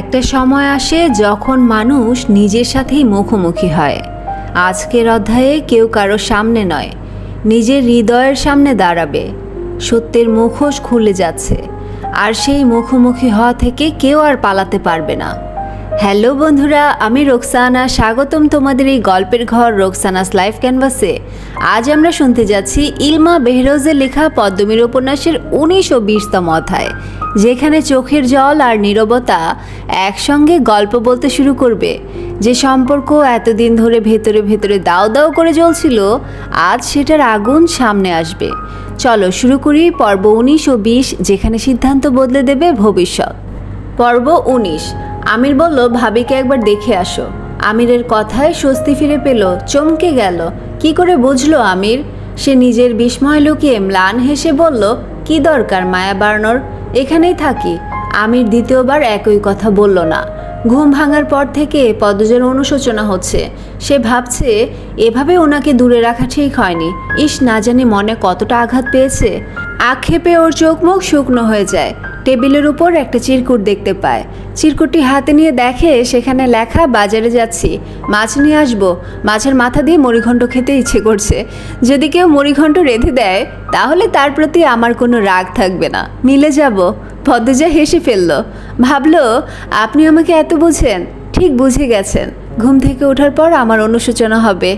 একটা সময় আসে যখন মানুষ নিজের সাথেই মুখোমুখি হয়। আজকের অধ্যায়ে কেউ কারও সামনে নয়, নিজের হৃদয়ের সামনে দাঁড়াবে। সত্যের মুখোশ খুলে যাচ্ছে, আর সেই মুখোমুখি হওয়া থেকে কেউ আর পালাতে পারবে না। হ্যালো বন্ধুরা, আমি রোকসানা। স্বাগতম তোমাদের এই গল্পের ঘর রোকসানাস লাইফ ক্যানভাসে। আজ আমরা শুনতে যাচ্ছি ইলমা বেহরোজের লেখা পদ্মমীর উপন্যাসের উনিশ ও বিশতম অধ্যায়। যেখানে চোখের জল আর নীরবতা একসঙ্গে গল্প বলতে শুরু করবে। যে সম্পর্ক এতদিন ধরে ভেতরে ভেতরে দাও দাও করে জ্বলছিল, আজ সেটার আগুন সামনে আসবে। চলো শুরু করি পর্ব উনিশ ও বিশ, যেখানে সিদ্ধান্ত বদলে দেবে ভবিষ্যৎ। পর্ব উনিশ, আমির বলল, ভাবিকে একবার দেখে আসো। আমিরের কথায় স্বস্তি ফিরে পেল, চমকে গেল। কি করে বুঝলো আমির? সে নিজের বিস্ময় লুকিয়ে ম্লান হেসে বলল, কি দরকার মায়া বাড়ানোর? এখানেই থাকি। আমির দ্বিতীয়বার একই কথা বলল না। ঘুম ভাঙার পর থেকে পদজের অনুশোচনা হচ্ছে। সে ভাবছে, এভাবে ওনাকে দূরে রাখা ঠিক হয়নি। ইস, না জানি মনে কতটা আঘাত পেয়েছে। আক্ষেপে ওর চোখ মুখ শুকনো হয়ে যায়। টেবিলের উপর একটা চিরকুট দেখতে পায়। চিরকুটটি হাতে নিয়ে দেখে সেখানে লেখা, বাজারে যাচ্ছি। মাছ নিয়ে আসব। মাছের মাথা দিয়ে মুড়িঘণ্ট খেতে ইচ্ছে করছে। যদি কেউ মুড়িঘণ্ট রেঁধে দেয়, তাহলে তার প্রতি আমার কোনো রাগ থাকবে না। মিলে যাব। পদ্মজা হেসে ফেলল, ভাবলো, আপনি আমাকে এত বুঝেন? ঠিক বুঝে গেছেন। ঘুম থেকে ওঠার পর আমার অনুশোচনা হবে।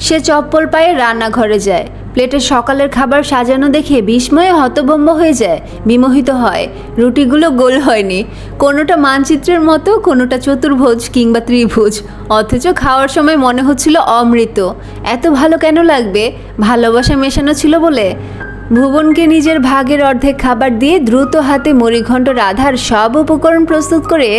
সে চপ্পল পায়ে রান্নাঘরে যায়। প্লেটে সকালের খাবার সাজানো দেখে বিস্ময়ে হতভম্ব হয়ে যায়, বিমোহিত হয়। রুটিগুলো গোল হয়নি। কোনোটা মানচিত্রের মতো, কোনোটা চতুর্ভুজ কিংবা ত্রিভুজ। অথচ খাওয়ার সময় মনে হচ্ছিল অমৃত। এত ভালো কেন লাগবে? ভালোবাসা মেশানো ছিল বলে? ভুবনকে নিজের ভাগের অর্ধেক খাবার দিয়ে দ্রুত হাতে মরিঘণ্ট রাধার সব উপকরণ প্রস্তুত করে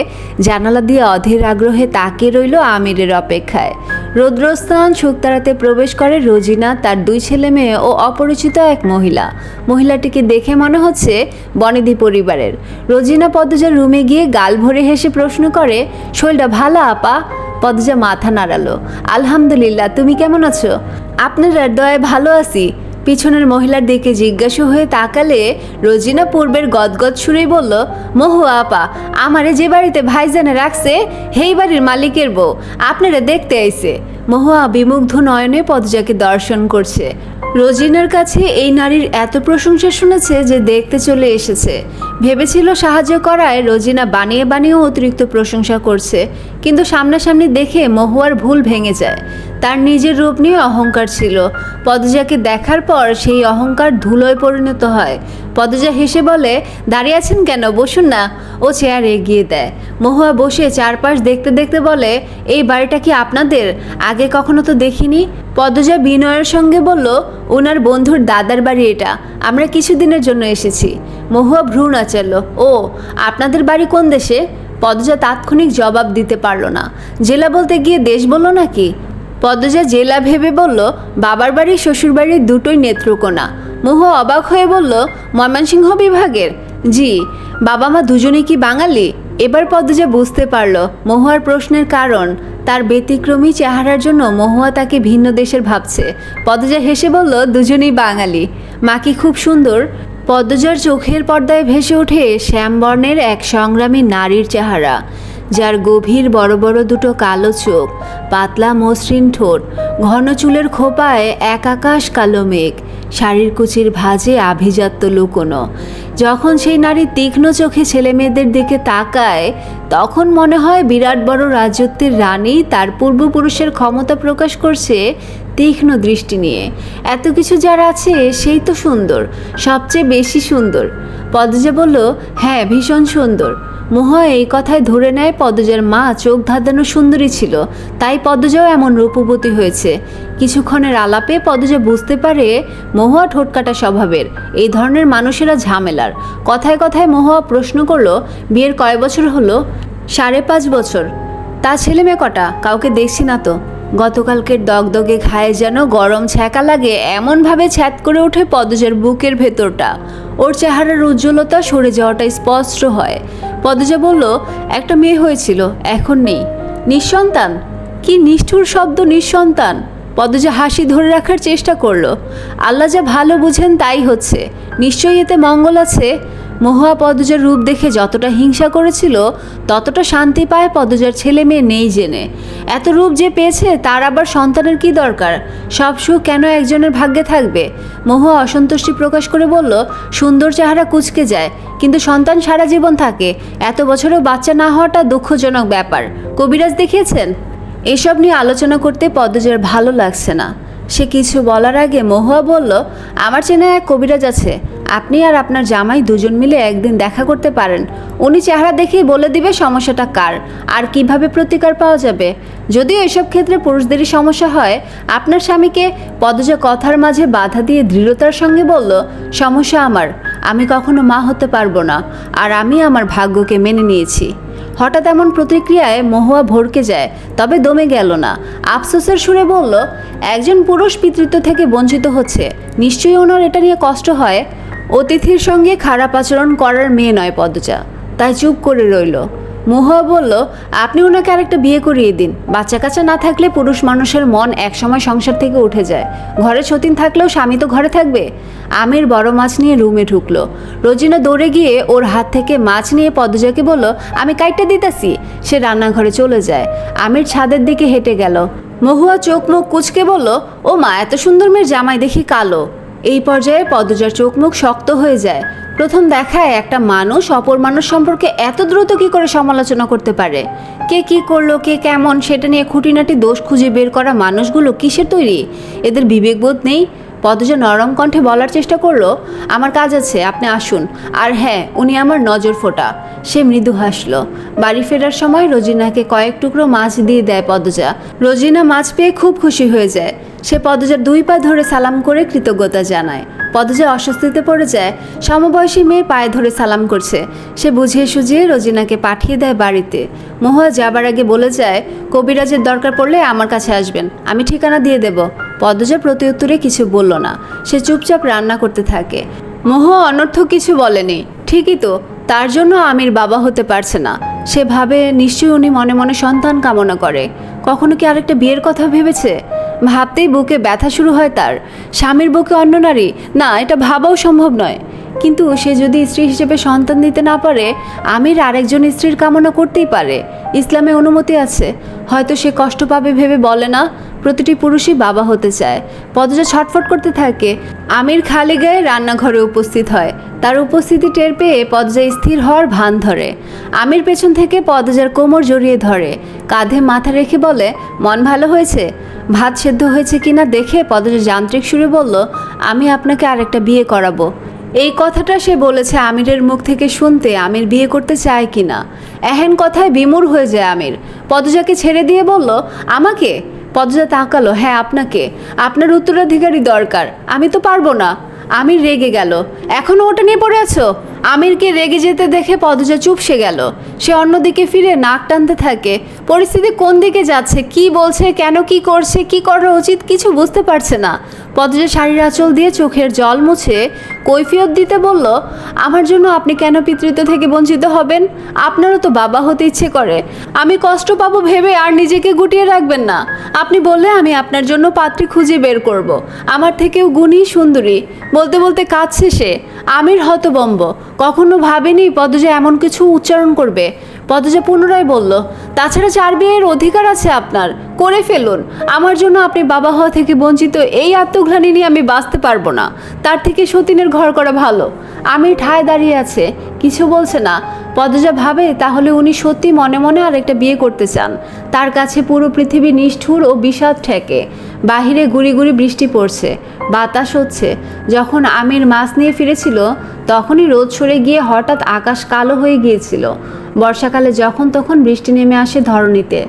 জানালা দিয়ে অধীর আগ্রহে তাকিয়ে রইল আমিরের অপেক্ষায়। রৌদ্রস্থান শুক্তারাতে প্রবেশ করে রোজিনা, তার দুই ছেলে মেয়ে ও অপরিচিত এক মহিলা। মহিলাটিকে দেখে মনে হচ্ছে বনেদি পরিবারের। রোজিনা পদ্মজার রুমে গিয়ে গাল ভরে হেসে প্রশ্ন করে শৈলটা ভালো আপা? পদ্মজা মাথা নাড়ালো, আলহামদুলিল্লাহ, তুমি কেমন আছো? আপনার দয়ায় ভালো আছি। পিছনের মহিলার দিকে জিজ্ঞাসা হয়ে তাকালে রোজিনা পূর্বের গদগদ সুরেই বলল, মহু আপা, আমারে যে বাড়িতে ভাইজানে রাখছে, হেই বাড়ির মালিকের বউ, আপনারা দেখতে আইছে। মহুয়া বিমুগ্ধ নয়নে পদজাকে দর্শন করছে। রোজিনার কাছে এই নারীর এত প্রশংসা শুনেছে যে দেখতে চলে এসেছে। ভেবেছিল সাহায্য করায় রোজিনা বানিয়ে বানিয়েও অতিরিক্ত প্রশংসা করছে, কিন্তু সামনাসামনি দেখে মহুয়ার ভুল ভেঙে যায়। তার নিজের রূপ নিয়ে অহংকার ছিল। পদজাকে দেখার পর সেই অহংকার ধুলোয় পরিণত হয়। পদজা হেসে বলে, দাঁড়িয়ে আছেন কেন? বসুন না। ও চেয়ার এগিয়ে দেয়। মহুয়া বসে চারপাশ দেখতে দেখতে বলে, এই বাড়িটা কি আপনাদের? আগে কখনো তো দেখিনি? পদজা বিনয়ের সঙ্গে বলল, ওনার বন্ধুর দাদার বাড়ি এটা। আমরা কিছুদিনের জন্য এসেছি। মহুয়া ভ্রু নাচাল, ও, আপনাদের বাড়ি কোন দেশে? পদজা তাৎক্ষণিক জবাব দিতে পারল না। জেলা বলতে গিয়ে দেশ বলল নাকি? পদ্মজা জেলা ভেবে বলল, বাবার বাড়ি, শ্বশুর বাড়ির দুটোই নেত্রকোনা। মোহ অবাক হয়ে বলল, ময়মনসিংহ বিভাগের? জি, বাবা মা দুজনেই কি বাঙালি? এবার পদ্মজা বুঝতে পারল, মহুয়ার প্রশ্নের কারণ। তার ব্যতিক্রমী চেহারার জন্য মহুয়া তাকে ভিন্ন দেশের ভাবছে। পদ্মজা হেসে বলল, দুজনেই বাঙালি। মা কি খুব সুন্দর? পদ্মজার চোখের পর্দায় ভেসে ওঠে শ্যামবর্ণের এক সংগ্রামী নারীর চেহারা। যার গভীর বড় বড় দুটো কালো চোখ, পাতলা মসৃণ ঠোঁট, ঘন চুলের খোপায় এক আকাশ কালো মেঘ, শাড়ির কুচির ভাজে আভিজাত্য লুকোনো। যখন সেই নারী তীক্ষ্ণ চোখে ছেলে মেয়েদের দিকে তাকায়, তখন মনে হয় বিরাট বড় রাজত্বের রানী তার পূর্বপুরুষের ক্ষমতা প্রকাশ করছে তীক্ষ্ণ দৃষ্টি নিয়ে। এত কিছু যার আছে, সেই তো সুন্দর, সবচেয়ে বেশি সুন্দর। পদ্মজা বলল হ্যাঁ ভীষণ সুন্দর। মোহা এই কথায় ধরে নেয় পদ্মজার মা চোখ ধাঁধানো সুন্দরী ছিল, তাই পদ্মজাও এমন রূপবতী হয়েছে। কিছুক্ষণের আলাপে পদ্মজা বুঝতে পারে মহুয়া ঠোঁটকাটা স্বভাবের, এই ধরনের মানুষেরা ঝামেলার। কথায় কথায় মহুয়া প্রশ্ন করল, বিয়ের কয় বছর হলো? সাড়ে পাঁচ বছর। তা ছেলে মেয়ে কটা? কাউকে দেখছি না তো। গতকালকের দগদগে ঘায়ে যেন গরম ছ্যাঁকা লাগে এমনভাবে ছ্যাত করে ওঠে পদজার বুকের ভেতরটা। ওর চেহারার উজ্জ্বলতা সরে যাওয়াটা স্পষ্ট হয়। পদজা বলল, একটা মেয়ে হয়েছিল, এখন নেই। নিঃসন্তান? কি নিষ্ঠুর শব্দ, নিঃসন্তান? পদজা হাসি ধরে রাখার চেষ্টা করল। আল্লাহ যা ভালো বুঝেন তাই হচ্ছে। নিশ্চয়ই এতে মঙ্গল আছে। মহুয়া পদজার রূপ দেখে যতটা হিংসা করেছিল, ততটা শান্তি পায় পদজার ছেলে মেয়ে নেই জেনে। এত রূপ যে পেয়েছে, তার আবার সন্তানের কি দরকার? সব সুখ কেন একজনের ভাগ্যে থাকবে? মহুয়া অসন্তুষ্টি প্রকাশ করে বলল, সুন্দর চেহারা কুচকে যায়, কিন্তু সন্তান সারা জীবন থাকে। এত বছরেও বাচ্চা না হওয়াটা দুঃখজনক ব্যাপার। কবিরাজ দেখিয়েছেন, এসব নিয়ে আলোচনা করতে পদ্মজার ভালো লাগছে না। সে কিছু বলার আগে মহুয়া বলল, আমার চেনা এক কবিরাজ আছে আপনি আর আপনার জামাই দুজন মিলে একদিন দেখা করতে পারেন। উনি চেহারা দেখেই বলে দিবে সমস্যাটা কার, আর কীভাবে প্রতিকার পাওয়া যাবে। যদিও এসব ক্ষেত্রে পুরুষদেরই সমস্যা হয়, আপনার স্বামীকে পদজা কথার মাঝে বাধা দিয়ে দৃঢ়তার সঙ্গে বলল, সমস্যা আমার, আমি কখনো মা হতে পারব না, আর আমি আমার ভাগ্যকে মেনে নিয়েছি। হঠাৎ এমন প্রতিক্রিয়ায় মহুয়া ভড়কে যায়, তবে দমে গেল না। আফসোসের সুরে বলল, একজন পুরুষ পিতৃত্ব থেকে বঞ্চিত হচ্ছে, নিশ্চয়ই ওনার এটা নিয়ে কষ্ট হয়? অতিথির সঙ্গে খারাপ আচরণ করার মেয়ে নয় পদজা তাই চুপ করে রইল। মহুয়া বলল, আপনি ওনাকে আরেকটা বিয়ে করিয়ে দিন। বাচ্চা কাচ্চা না থাকলে পুরুষ মানুষের মন একসময় সংসার থেকে উঠে যায়। ঘরে সতীন থাকলেও স্বামী তো ঘরে থাকবে। আমির বড় মাছ নিয়ে রুমে ঢুকলো। রোজিনা দৌড়ে গিয়ে ওর হাত থেকে মাছ নিয়ে পদ্মজাকে বলল, আমি কাইটটা দিতেছি। সে রান্নাঘরে চলে যায়। আমির ছাদের দিকে হেঁটে গেল। মহুয়া চোখ মুখ কুচকে বলল, ও মা, এত সুন্দর মেয়ের জামাই দেখি কালো। এই পর্যায়ে পদজার চোখ মুখ শক্ত হয়ে যায়। প্রথম দেখায় একটা মানুষ, অপর মানুষ সম্পর্কে এত দ্রুত কি করে সমালোচনা করতে পারে? কে কি করল, কে কেমন, সেটা নিয়ে খুঁটিনাটি দোষ খুঁজে বের করা মানুষগুলো কিসের তৈরি? এদের বিবেকবোধ নেই। পদজা নরম কণ্ঠে বলার চেষ্টা করল, আমার কাজ আছে, আপনি আসুন। আর হ্যাঁ উনি আমার নজর ফোটা। সে মৃদু হাসলো। বাড়ি ফেরার সময় রোজিনাকে কয়েক টুকরো মাছ দিয়ে দেয় পদজা রোজিনা মাছ পেয়ে খুব খুশি হয়ে যায়। সে পদজার দুই পা ধরে সালাম করে কৃতজ্ঞতা জানায়। পদজা অস্বস্তিতে পড়ে যায়, সমবয়সী মেয়ে পায়ে ধরে সালাম করছে। সে বুঝিয়ে সুঝিয়ে রোজিনাকে পাঠিয়ে দেয় বাড়িতে। মহুয়া যাবার আগে বলে যায়, কবিরাজের দরকার পড়লে আমার কাছে আসবেন, আমি ঠিকানা দিয়ে দেব। পদজা প্রতি উত্তরে কিছু বলল না, সে চুপচাপ রান্না করতে থাকে। মহুয়া অনর্থক কিছু বলেনি, ঠিকই তো, তার জন্য আমির বাবা হতে পারছে না। সে ভাবে, নিশ্চয়ই উনি মনে মনে সন্তান কামনা করে। কখনো কি আরেকটা বিয়ের কথা ভেবেছে? ভাবতেই বুকে ব্যথা শুরু হয় তার। স্বামীর বুকে অন্য নারী। না, এটা ভাবাও সম্ভব নয়। কিন্তু সে যদি স্ত্রী হিসেবে সন্তান দিতে না পারে, আমির আরেকজন স্ত্রীর কামনা করতেই পারে। ইসলামে অনুমতি আছে। হয়তো সে কষ্ট পাবে ভেবে বলে না, প্রতিটি পুরুষই বাবা হতে চায়। পদজা ছটফট করতে থাকে। আমির খালি গায়ে রান্নাঘরে উপস্থিত হয়। তার উপস্থিতি টের পেয়ে পদজা স্থির হওয়ার ভান ধরে। আমির পেছন থেকে পদজার কোমর জড়িয়ে ধরে। কাঁধে মাথা রেখে বলে, মন ভালো হয়েছে? ভাত সেদ্ধ হয়েছে কিনা দেখে পদজা যান্ত্রিক সুরে বলল, আমি আপনাকে আরেকটা বিয়ে করাবো। এই কথাটা সে বলেছে আমিরের মুখ থেকে শুনতে আমির বিয়ে করতে চায় কি না এহেন কথায় বিমূর হয়ে যায় আমির। পদজাকে ছেড়ে দিয়ে বলল, আমাকে? পদজা তাকালো হ্যাঁ আপনাকে। আপনার উত্তরাধিকারী দরকার। আমি তো পারব না। আমির রেগে গেল এখনও ওটা নিয়ে পড়ে আছো? আমিরকে রেগে যেতে দেখে পদজা চুপসে গেল। সে অন্যদিকে ফিরে নাক টানতে থাকে। পরিস্থিতি কোন দিকে যাচ্ছে, কি বলছে, কেন কি করছে, কি করা উচিত কিছু বুঝতে পারছে না। পদজা শাড়ির আঁচল দিয়ে চোখের জল মুছে কৈফিয়ত দিতে বলল, আমার জন্য আপনি কেন পিতৃত্ব থেকে বঞ্চিত হবেন? আপনারও তো বাবা হতে ইচ্ছে করে। আমি কষ্ট পাবো ভেবে আর নিজেকে গুটিয়ে রাখবেন না। আপনি বললে আমি আপনার জন্য পাত্রী খুঁজে বের করব। আমার থেকেও গুণী, সুন্দরী। বলতে বলতে কাঁদছে সে। আমির হতবম্ব। কখনো ভাবেনি পদ্মজা এমন কিছু উচ্চারণ করবে। পদজা পুনরায় বলল, তাছাড়া চার বিয়ের অধিকার আছে আপনার। করে ফেলুন। আমার জন্য আপনি বাবা হওয়া থেকে বঞ্চিত এই আত্মগ্লানি নিয়ে আমি বাঁচতে পারব না। তার থেকে সতীনের ঘর করা ভালো। আমি ঠায় দাঁড়িয়ে আছে। কিছু বলছে না। পদজা ভাবে, তাহলে উনি সত্যি মনে মনে আরেকটা বিয়ে করতে চান। তার কাছে পুরো পৃথিবী নিষ্ঠুর ও বিষাদ ঠেকে। বাহিরে গুড়ি গুড়ি বৃষ্টি পড়ছে। বাতাস হচ্ছে। যখন আমির মাছ নিয়ে ফিরেছিল, তখনই রোদ সরে গিয়ে হঠাৎ আকাশ কালো হয়ে গিয়েছিল। বর্ষাকালে যখন তখন বৃষ্টি নেমে আসে ধরণীতে।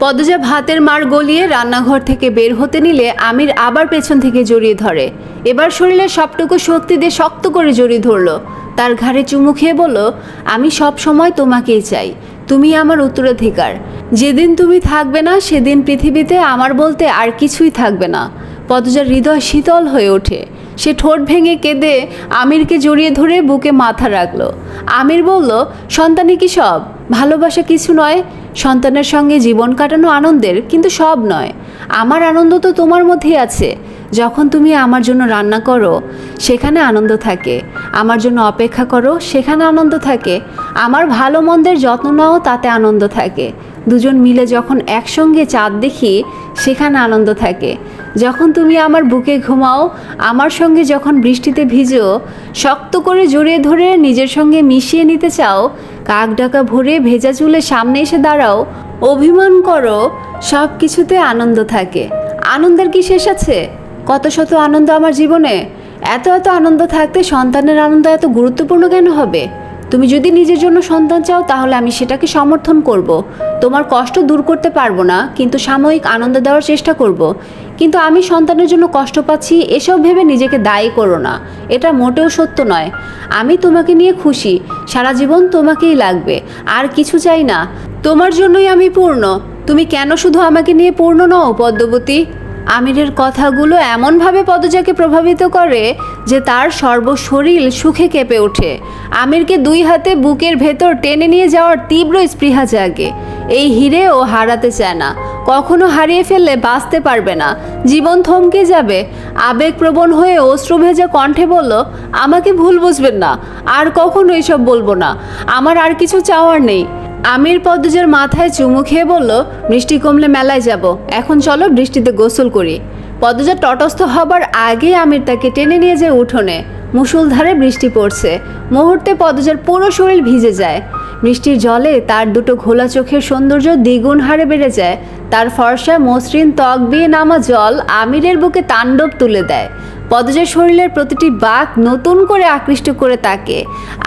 পদজা ভাতের মার গলিয়ে রান্নাঘর থেকে বের হতে নিলে আমির আবার পেছন থেকে জড়িয়ে ধরে। এবার শরীরে সবটুকু শক্তি দিয়ে শক্ত করে জড়িয়ে ধরলো। তার ঘাড়ে চুমু খেয়ে বলল, আমি সব সময় তোমাকেই চাই। তুমি আমার উত্তরাধিকার। যেদিন তুমি থাকবে না, সেদিন পৃথিবীতে আমার বলতে আর কিছুই থাকবে না। পদজার হৃদয় শীতল হয়ে ওঠে। সে ঠোঁট ভেঙে কেঁদে আমিরকে জড়িয়ে ধরে বুকে মাথা রাখল। আমির বলল, সন্তানই কি সব? ভালোবাসা কিছু নয়। সন্তানের সঙ্গে জীবন কাটানো আনন্দের কিন্তু সব নয়। আমার আনন্দ তো তোমার মধ্যেই আছে। যখন তুমি আমার জন্য রান্না করো, সেখানে আনন্দ থাকে। আমার জন্য অপেক্ষা করো, সেখানে আনন্দ থাকে। আমার ভালো মন্দের যত্ন নাও, তাতে আনন্দ থাকে। দুজন মিলে যখন একসঙ্গে চাঁদ দেখি, সেখানে আনন্দ থাকে। যখন তুমি আমার বুকে ঘুমাও, আমার সঙ্গে যখন বৃষ্টিতে ভিজো, শক্ত করে জড়িয়ে ধরে নিজের সঙ্গে মিশিয়ে নিতে চাও, কাক ডাকা ভরে ভেজা চুলে সামনে এসে দাঁড়াও, অভিমান করো সব কিছুতে আনন্দ থাকে। আনন্দের কি শেষ আছে? কত শত আনন্দ আমার জীবনে? এত এত আনন্দ থাকতে সন্তানের আনন্দ এত গুরুত্বপূর্ণ কেন হবে? তুমি যদি নিজের জন্য সন্তান চাও, তাহলে আমি সেটাকে সমর্থন করব। তোমার কষ্ট দূর করতে পারব না, কিন্তু সাময়িক আনন্দ দেওয়ার চেষ্টা করব। কিন্তু আমি সন্তানের জন্য কষ্ট পাচ্ছি, এসব ভেবে নিজেকে দায়ী করো না। এটা মোটেও সত্য নয়। আমি তোমাকে নিয়ে খুশি। সারা জীবন তোমাকেই লাগবে। আর কিছু চাই না। তোমার জন্যই আমি পূর্ণ। তুমি কেন শুধু আমাকে নিয়ে পূর্ণ নও, পদ্মবতী? আমিরের কথাগুলো এমনভাবে পদজাকে প্রভাবিত করে যে তার সর্বশরীর সুখে কেঁপে ওঠে। আমিরকে দুই হাতে বুকের ভেতর টেনে নিয়ে যাওয়ার তীব্র স্পৃহা জাগে। এই হিরে ও হারাতে চায় না। কখনো হারিয়ে ফেললে বাঁচতে পারবে না। জীবন থমকে যাবে। আবেগপ্রবণ হয়ে অশ্রু ভেজা কণ্ঠে বলল, আমাকে ভুল বুঝবেন না। আর কখনো এসব বলব না। আমার আর কিছু চাওয়ার নেই। আমির পদ্মজার মাথায় চুমু খেয়ে বলল, বৃষ্টি কমলে মেলায় যাব। এখন চলো বৃষ্টিতে গোসল করি। পদ্মজা তটস্থ হবার আগে আমির তাকে টেনে নিয়ে যায় উঠোনে। মুষলধারে বৃষ্টি পড়ছে। মুহূর্তে পদ্মজার পুরো শরীর ভিজে যায়। বৃষ্টির জলে তার দুটো ঘোলা চোখের সৌন্দর্য দ্বিগুণ হারে বেড়ে যায়। তার ফর্সা মসৃণ ত্বক দিয়ে নামা জল আমিরের বুকে তাণ্ডব তুলে দেয়। পদজার শরীরের প্রতিটি বাক নতুন করে আকৃষ্ট করে তাকে।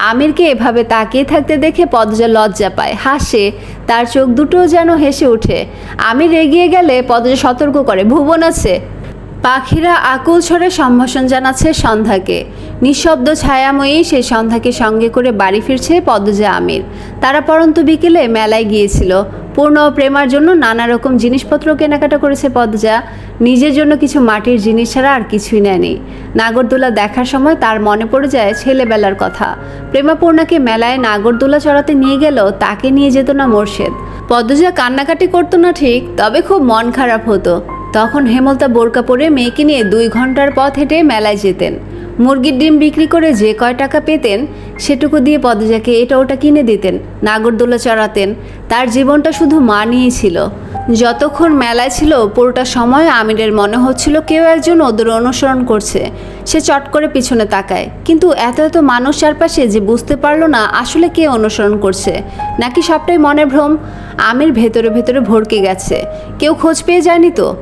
আমিরকে এভাবে তাকিয়ে থাকতে দেখে পদজা লজ্জা পায়। হাসে, তার চোখ দুটো যেন হেসে ওঠে। আমির এগিয়ে গেলে পদজা সতর্ক করে, ভুবন আছে। পাখিরা আকুল স্বরে সম্ভাষণ জানাচ্ছে সন্ধ্যাকে। নিঃশব্দ ছায়াময়ী সেই সন্ধ্যাকে সঙ্গে করে বাড়ি ফিরছে পদ্মজা আমির। তারা পরন্ত বিকেলে মেলায় গিয়েছিল। পূর্ণ প্রেমার জন্য নানা রকম জিনিসপত্র কেনাকাটা করেছে পদ্মজা। নিজের জন্য কিছু মাটির জিনিস ছাড়া আর কিছুই নেয়নি। নাগরদোলা দেখার সময় তার মনে পড়ে যায় ছেলেবেলার কথা। প্রেমাপূর্ণাকে মেলায় নাগরদোলা চড়াতে নিয়ে গেল, তাকে নিয়ে যেত না মোর্শেদ। পদ্মজা কান্নাকাটি করতো না ঠিক, তবে খুব মন খারাপ হতো। তখন হেমলতা বোরকা পরে মেয়েকে নিয়ে দুই ঘণ্টার পথ হেঁটে মেলায় যেতেন। মুরগির ডিম বিক্রি করে যে কয় টাকা পেতেন, সেটুকু দিয়ে পদজাকে এটা ওটা কিনে দিতেন, নাগরদোলা চড়াতেন। তার জীবনটা শুধু মা নিয়েই ছিল। যতক্ষণ মেলায় ছিল, পুরোটা সময় আমিরের মনে হচ্ছিল কেউ একজন ওদের অনুসরণ করছে। সে চট করে পিছনে তাকায়। কিন্তু এত এত মানুষ চারপাশে যে বুঝতে পারল না আসলে কে অনুসরণ করছে। নাকি সবটাই মনে ভ্রম? আমির ভেতরে ভেতরে ভরকে গেছে। কেউ খোঁজ পেয়ে যায়নি তো?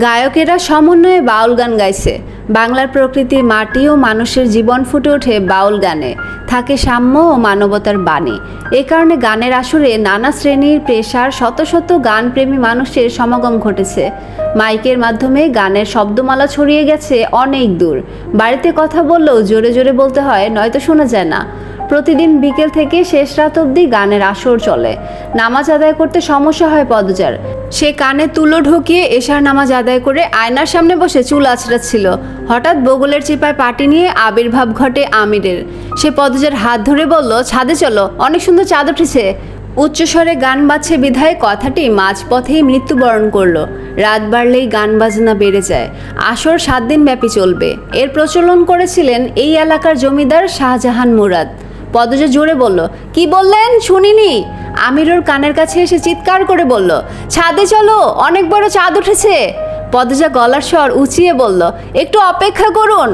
গায়কেরা সমন্বয়ে বাউল গান গাইছে। বাংলার প্রকৃতি মাটি ও মানুষের জীবন ফুটে ওঠে বাউল গানে। থাকে সাম্য ও মানবতার বাণী। এ কারণে গানের আসরে নানা শ্রেণির পেশার শত শত গানপ্রেমী মানুষের সমাগম ঘটেছে। মাইকের মাধ্যমে গানের শব্দমালা ছড়িয়ে গেছে অনেক দূর। বাড়িতে কথা বললেও জোরে জোরে বলতে হয়, নয়তো শোনা যায় না। প্রতিদিন বিকেল থেকে শেষ রাত অবধি গানের আসর চলে। নামাজ আদায় করতে সমস্যা হয় পদজার সে কানে তুলো ঢুকিয়ে এশার নামাজ আদায় করে আয়নার সামনে বসে চুল আছড়াচ্ছিল। হঠাৎ বগলের চিপায় পাটি নিয়ে আবির্ভাব ঘটে আমিরের। সে পদজার হাত ধরে বলল, ছাদে চলো, অনেক সুন্দর চাঁদ উঠেছে। উচ্চস্বরে গান বাজছে বিধায় কথাটি মাঝপথেই মৃত্যুবরণ করল। রাত বাড়লেই গান বাজনা বেড়ে যায়। আসর সাত দিন ব্যাপী চলবে। এর প্রচলন করেছিলেন এই এলাকার জমিদার শাহজাহান মুরাদ। পদজা জোরে বলল, কি বললেন? শুনিনি। আমিরোর কানের কাছে এসে চিৎকার করে বলল, ছাদে চলো, অনেক বড় চাঁদ উঠেছে। পদজা গলার স্বর উঁচিয়ে বলল, একটু অপেক্ষা করুন।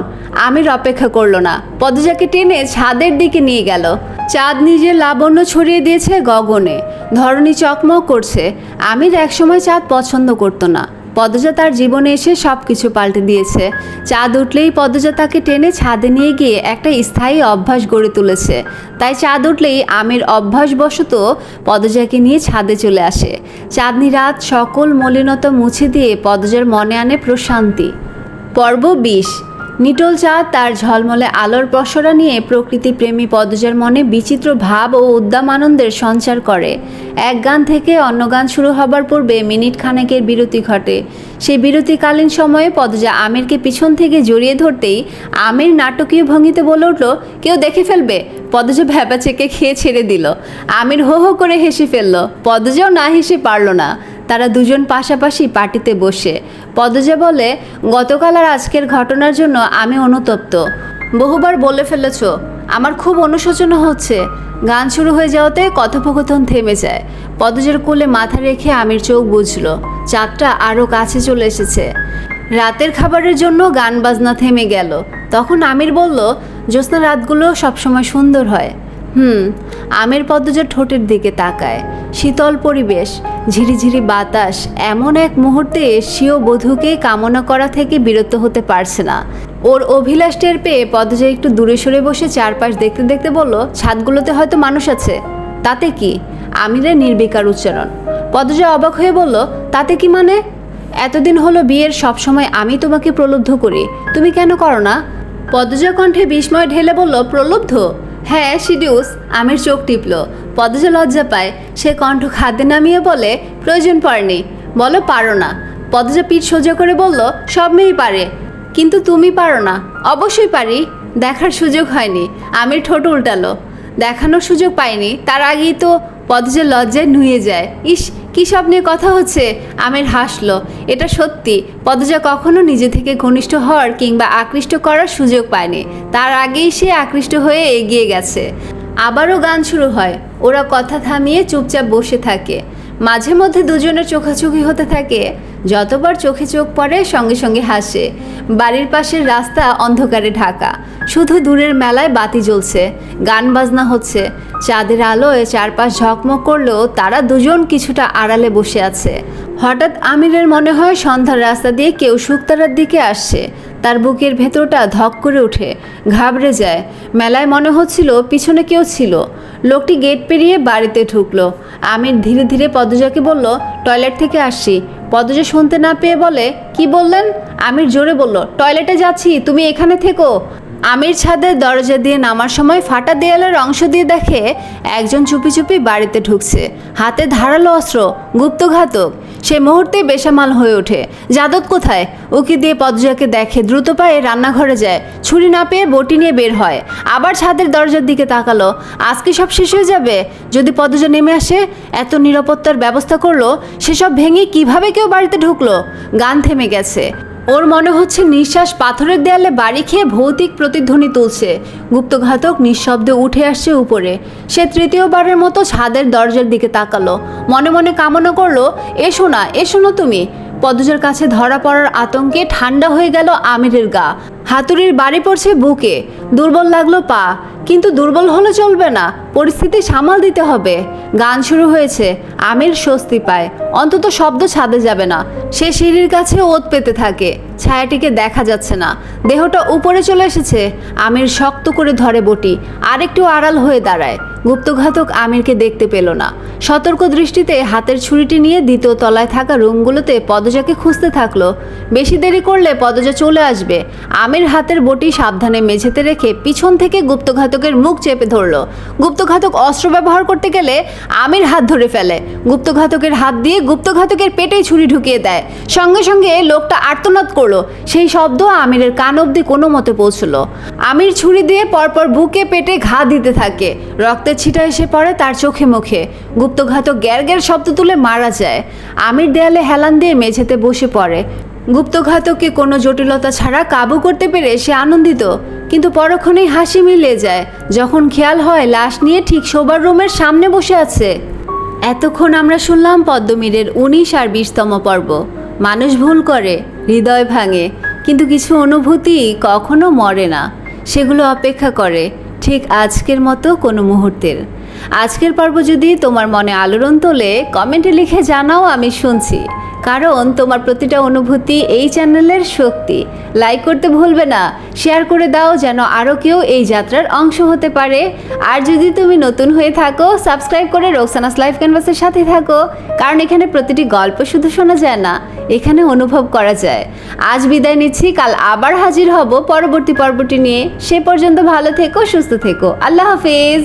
আমির অপেক্ষা করল না পদজাকে টেনে ছাদের দিকে নিয়ে গেল। চাঁদ নিজের লাবণ্য ছড়িয়ে দিয়েছে গগনে, ধরণী চকমক করছে। আমির একসময় চাঁদ পছন্দ করতো না। পদজা তার জীবনে এসে সব কিছু পাল্টে দিয়েছে। চাঁদ উঠলেই পদজা তাকে টেনে ছাদে নিয়ে গিয়ে একটা স্থায়ী অভ্যাস গড়ে তুলেছে। তাই চাঁদ উঠলেই আমের অভ্যাসবশত পদজাকে নিয়ে ছাদে চলে আসে। চাঁদনি রাত সকল মলিনতা মুছে দিয়ে পদজার মনে আনে প্রশান্তি। পর্ব বিশ। নিটোল চাঁদ তার ঝলমলে আলোর পসরা নিয়ে প্রকৃতি প্রেমী পদজার মনে বিচিত্র ভাব ও উদ্দাম আনন্দের সঞ্চার করে। এক গান থেকে অন্য গান শুরু হবার পূর্বে মিনিট খানেকের বিরতি ঘটে। সেই বিরতিকালীন সময়ে পদজা আমিরকে পিছন থেকে জড়িয়ে ধরতেই আমির নাটকীয় ভঙ্গিতে বলে উঠল, কেউ দেখে ফেলবে? পদজা ভ্যাপা চেকে খেয়ে ছেড়ে দিল। আমির হো হো করে হেসে ফেলল। পদজাও না হেসে পারল না। তারা দুজন পাশাপাশি পার্টিতে বসে। পদজা বলে, গতকাল আর আজকের ঘটনার জন্য আমি অনুতপ্ত। বহুবার বলে ফেলেছ, আমার খুব অনুশোচনা হচ্ছে। গান শুরু হয়ে যাওয়াতে কথোপকথন থেমে যায়। পদজের কোলে মাথা রেখে আমির চোখ বুঝল চাঁদটা আরও কাছে চলে এসেছে। রাতের খাবারের জন্য গান বাজনা থেমে গেল। তখন আমির বলল, জ্যোৎস্না রাতগুলো সবসময় সুন্দর হয়। হুম, আমের পদ্মজা ঠোঁটের দিকে তাকায়। শীতল পরিবেশ, ঝিরিঝিরি বাতাস, এমন এক মুহূর্তে স্বীয় বধূকে কামনা করা থেকে বিরত হতে পারছে না। ওর অভিলাষ টের পেয়ে পদ্মজা একটু দূরে সরে বসে চারপাশ দেখতে দেখতে বলল, ছাদগুলোতে হয়তো মানুষ আছে। তাতে কি? আমিরের নির্বিকার উচ্চারণ। পদ্মজা অবাক হয়ে বলল, তাতে কি মানে? এতদিন হলো বিয়ের সব সময় আমি তোমাকে প্রলুব্ধ করি। তুমি কেন করো না? পদ্মজা কণ্ঠে বিস্ময় ঢেলে বলল, প্রলুব্ধ? হ্যাঁ সিডিউস আমির চোখ টিপল। পদ্মজা লজ্জা পায়, সে কণ্ঠ খাদ্যে নামিয়ে বলে, প্রয়োজন পড়েনি। বলো, পারো না। পদ্মজা পিঠ সোজা করে বলল, সব মেয়েই পারে। কিন্তু তুমি পারো না? অবশ্যই পারি। দেখার সুযোগ হয়নি। আমির ঠোঁট উল্টালো। দেখানোর সুযোগ পাইনি, তার আগেই তো পদজা লজ্জায় নুয়ে যায়। ইস কী সব নিয়ে কথা হচ্ছে? আমির হাসলো। এটা সত্যি। পদজা কখনো নিজে থেকে ঘনিষ্ঠ হওয়ার কিংবা আকৃষ্ট করার সুযোগ পায়নি। তার আগেই সে আকৃষ্ট হয়ে এগিয়ে গেছে। আবারও গান শুরু হয়। ওরা কথা থামিয়ে চুপচাপ বসে থাকে। মাঝে মধ্যে দুজনের চোখাচোখি হতে থাকে। যতবার চোখে চোখ পড়ে, সঙ্গে সঙ্গে হাসে। বাড়ির পাশের রাস্তা অন্ধকারে ঢাকা। শুধু দূরের মেলায় বাতি জ্বলছে, গান বাজনা হচ্ছে। চাঁদের আলোয় চারপাশ ঝকমক করলেও তারা দুজন কিছুটা আড়ালে বসে আছে। হঠাৎ আমিরের মনে হয় সন্ধ্যার রাস্তা দিয়ে কেউ শুকতারার দিকে আসছে। তার বুকের ভেতরটা ধক করে ওঠে, ঘাবড়ে যায়। মেলায় মনে হচ্ছিল পিছনে কেউ ছিল। লোকটি গেট পেরিয়ে বাড়িতে ঢুকলো। আমির ধীরে ধীরে পদজাকে বলল, টয়লেট থেকে আসছি। পদজা শুনতে না পেয়ে বলে, কি বললেন? আমির জোরে বলল, টয়লেটে যাচ্ছি, তুমি এখানে থেকো। আমির ছাদের দরজা দিয়ে নামার সময় ফাটা দেয়ালের অংশ দিয়ে দেখে একজন চুপি চুপি বাড়িতে ঢুকছে। হাতে ধারালো অস্ত্র গুপ্তঘাতক সে মুহূর্তে বেসামাল হয়ে ওঠে। যাদব কোথায়? উকি দিয়ে পদজাকে দেখে দ্রুত পায়ে রান্নাঘরে যায়। ছুরি না পেয়ে বটি নিয়ে বের হয়। আবার ছাদের দরজার দিকে তাকালো। আজকে সব শেষ হয়ে যাবে? যদি পদজা নেমে আসে, এত নিরাপত্তার ব্যবস্থা করল, সেসব ভেঙে কীভাবে কেউ বাড়িতে ঢুকলো? গান থেমে গেছে। ওর মনে হচ্ছে নিঃশ্বাস পাথরের দেয়ালে বাড়ি খেয়ে ভৌতিক প্রতিধ্বনি তুলছে। গুপ্তঘাতক নিঃশব্দে উঠে আসছে উপরে। সে তৃতীয়বারের মতো ছাদের দরজার দিকে তাকালো। মনে মনে কামনা করল, এসো না এসো না তুমি। পদজের কাছে ধরা পড়ার আতঙ্কে ঠান্ডা হয়ে গেল আমিরের গা। হাতুড়ির বাড়ি পড়ছে বুকে। দুর্বল লাগল পা, কিন্তু দুর্বল হলে চলবে না, পরিস্থিতি সামাল দিতে হবে। গান শুরু হয়েছে, আমির স্বস্তি পায়। অন্তত শব্দ ছাদে যাবে না, সে সিঁড়ির কাছে ওত পেতে থাকে, ছায়াটিকে দেখা যাচ্ছে না। দেহটা উপরে চলে এসেছে, আমির শক্ত করে ধরে বটি, আরেকটু আড়াল হয়ে দাঁড়ায়। গুপ্তঘাতক আমিরকে দেখতে পেল না। সতর্ক দৃষ্টিতে হাতের ছুরিটি নিয়ে দ্বিতীয় তলায় থাকা রুমগুলোতে পদজাকে খুঁজতে থাকল। বেশি দেরি করলে পদজা চলে আসবে আমির হাতের বটি সাবধানে মেঝেতে রেখে পিছন থেকে গুপ্তঘাতকের মুখ চেপে ধরলো। গুপ্তঘাতক অস্ত্র ব্যবহার করতে গেলে আমির হাত ধরে ফেলে। গুপ্তঘাতকের হাত দিয়ে গুপ্তঘাতকের পেটেই ছুরি ঢুকিয়ে দেয়। সঙ্গে সঙ্গে লোকটা আর্তনাদ করল। সেই শব্দ আমিরের কান অব্দি কোনো মতে পৌঁছলো। আমির ছুরি দিয়ে পরপর বুকে পেটে ঘা দিতে থাকে। রক্তের ছিটা এসে পড়ে তার চোখে মুখে। গুপ্তঘাতক গ্যার গ্যার শব্দ তুলে মারা যায়। আমির দেয়ালে হেলান দিয়ে মেঝেতে বসে পড়ে। গুপ্তঘাতককে কোনো জটিলতা ছাড়া কাবু করতে পেরে সে আনন্দিত, কিন্তু পরক্ষণেই হাসি মিলিয়ে যায়, যখন খেয়াল হয় লাশ নিয়ে ঠিক শোবার রুমের সামনে বসে আছে। এতক্ষণ আমরা শুনলাম পদ্মমীরের উনিশ আর বিশতম পর্ব। মানুষ ভুল করে, হৃদয় ভাঙে, কিন্তু কিছু অনুভূতি কখনো মরে না। সেগুলো অপেক্ষা করে, ঠিক আজকের মতো কোনো মুহূর্তের। আজকের পর্ব যদি তোমার মনে আলোড়ন তোলে কমেন্টে লিখে জানাও, আমি শুনছি। কারণ তোমার প্রতিটা অনুভূতি এই চ্যানেলের শক্তি। লাইক করতে ভুলবে না শেয়ার করে দাও যেন আরও কেউ এই যাত্রার অংশ হতে পারে। আর যদি তুমি নতুন হয়ে থাকো সাবস্ক্রাইব করে রোকসানাস লাইফ ক্যানভাসের সাথে থাকো, কারণ এখানে প্রতিটি গল্প শুধু শোনা যায় না, এখানে অনুভব করা যায়। আজ বিদায় নিচ্ছি, কাল আবার হাজির হব পরবর্তী পর্বটি নিয়ে। সে পর্যন্ত ভালো থেকো, সুস্থ থেকো। আল্লাহ হাফেজ।